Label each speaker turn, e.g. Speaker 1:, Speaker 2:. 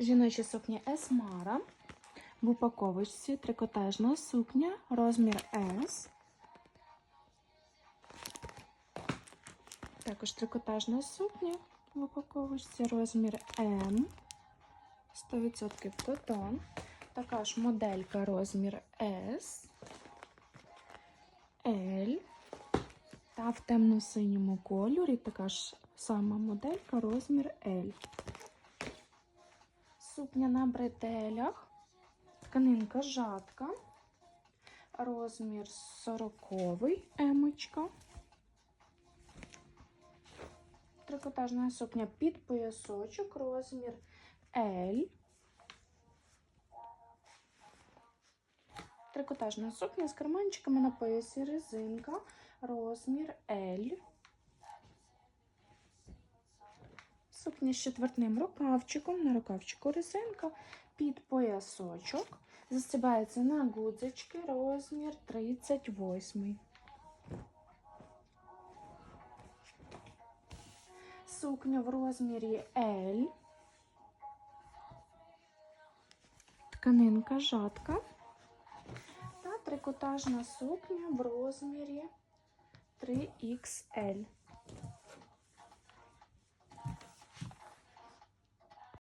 Speaker 1: Жіноча сукня Есмара. В упаковочці трикотажна сукня, розмір S. Також трикотажна сукня в упаковочці, розмір М. 100% котон. Така ж моделька розмір S, L. Та в темно-синьому кольорі така ж сама моделька розмір L. Сукня на бретелях. Тканинка жатка. Розмір 40 емочка. Трикотажна сукня під поясочок, розмір L. Трикотажна сукня з карманчиками на поясі резинка, розмір L. Сукня з четвертним рукавчиком, на рукавчику резинка, під поясочок. Застібається на гудзички, розмір 38. Сукня в розмірі L. Тканинка жатка. Та трикотажна сукня в розмірі 3XL.